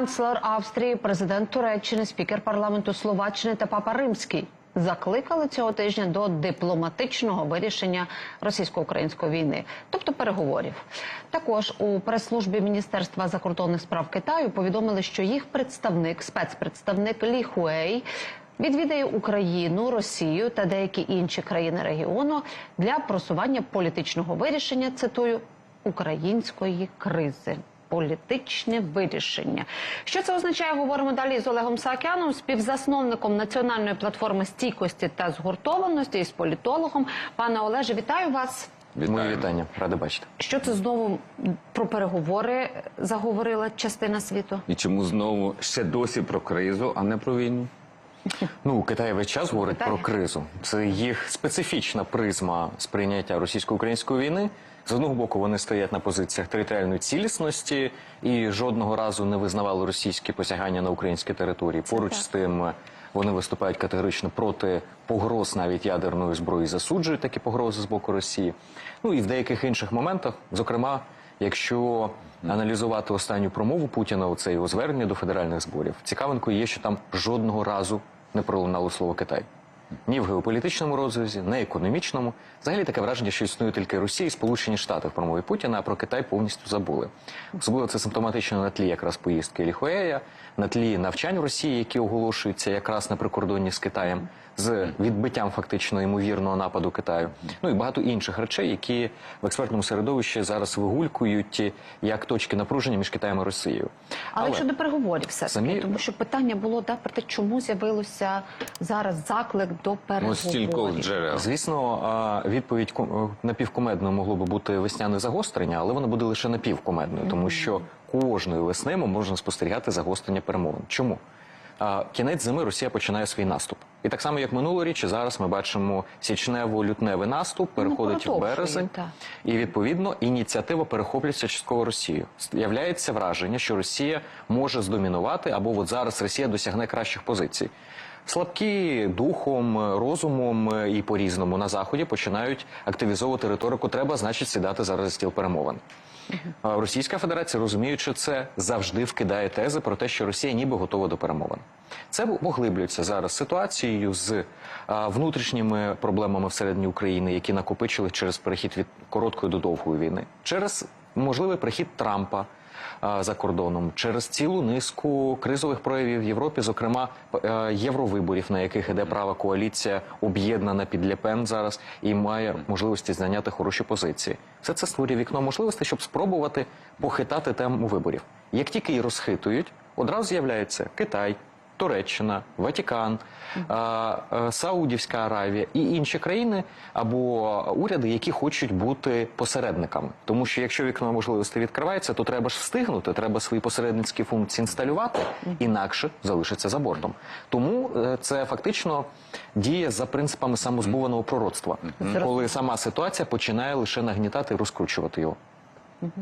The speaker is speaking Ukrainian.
Канцлер Австрії, президент Туреччини, спікер парламенту Словаччини та Папа Римський закликали цього тижня до дипломатичного вирішення російсько-української війни, тобто переговорів. Також у прес-службі Міністерства закордонних справ Китаю повідомили, що їх представник, спецпредставник Лі Хуей, відвідає Україну, Росію та деякі інші країни регіону для просування політичного вирішення. Цитую української кризи. Політичне вирішення. Що це означає? Говоримо далі з Олегом Саакяном, співзасновником національної платформи стійкості та згуртованості і з політологом. Пане Олеже, вітаю вас. Мої вітання, рада бачити. Що це знову про переговори заговорила частина світу? І чому знову ще досі про кризу, а не про війну? Ну, Китай весь час говорить Китай. про кризу. Це їх специфічна призма сприйняття російсько-української війни. З одного боку, вони стоять на позиціях територіальної цілісності і жодного разу не визнавали російські посягання на українські території. Поруч так. з тим вони виступають категорично проти погроз навіть ядерної зброї, засуджують такі погрози з боку Росії. Ну і в деяких інших моментах, зокрема, якщо аналізувати останню промову Путіна, оце його звернення до федеральних зборів, цікавинкою є, що там жодного разу не пролунало слово Китай. Ні в геополітичному розрізі, ні економічному. Взагалі таке враження, що існує тільки Росія і Сполучені Штати в промові Путіна, а про Китай повністю забули. Особливо це симптоматично на тлі якраз поїздки Ліхуея, на тлі навчань в Росії, які оголошуються якраз на прикордонні з Китаєм, з відбиттям фактично ймовірного нападу Китаю. Ну і багато інших речей, які в експертному середовищі зараз вигулькують як точки напруження між Китаєм і Росією. Але, щодо переговорів, все таки, Самі- тому що питання було да, про те, чому з'явилося зараз заклик до Ну, переговорів. з джерел. Звісно, відповідь ку- напівкумедною могло би бути весняне загострення, але воно буде лише напівкумедною, тому що кожної весни ми можемо спостерігати загострення перемовин. Чому? Кінець зими Росія починає свій наступ. І так само, як минулоріч, зараз ми бачимо січнево-лютневий наступ, переходить в продовжує, березень. та. І відповідно ініціатива перехоплюється частково Росією. З'являється враження, що Росія може здомінувати, або от зараз Росія досягне кращих позицій. Слабкі духом, розумом і по різному на заході починають активізовувати риторику. Треба, значить, сідати зараз за стіл перемовин. А Російська Федерація, розуміючи це, завжди вкидає тези про те, що Росія ніби готова до перемовин. Це поглиблюється зараз ситуацією з а, внутрішніми проблемами всередині України, які накопичили через перехід від короткої до довгої війни, через можливий прихід Трампа за кордоном, через цілу низку кризових проявів в Європі, зокрема е, євровиборів, на яких іде права коаліція, об'єднана під Лепен зараз і має можливості зайняти хороші позиції. Все це створює вікно можливостей, щоб спробувати похитати тему виборів. Як тільки її розхитують, одразу з'являється Китай. Туреччина, Ватикан, е, Саудівська Аравія і інші країни або уряди, які хочуть бути посередниками. Тому що якщо вікно можливостей відкривається, то треба ж встигнути, треба свої посередницькі функції інсталювати, інакше залишиться за бортом. Тому е, це фактично діє за принципами самозбуваного пророцтва, коли сама ситуація починає лише нагнітати і розкручувати його.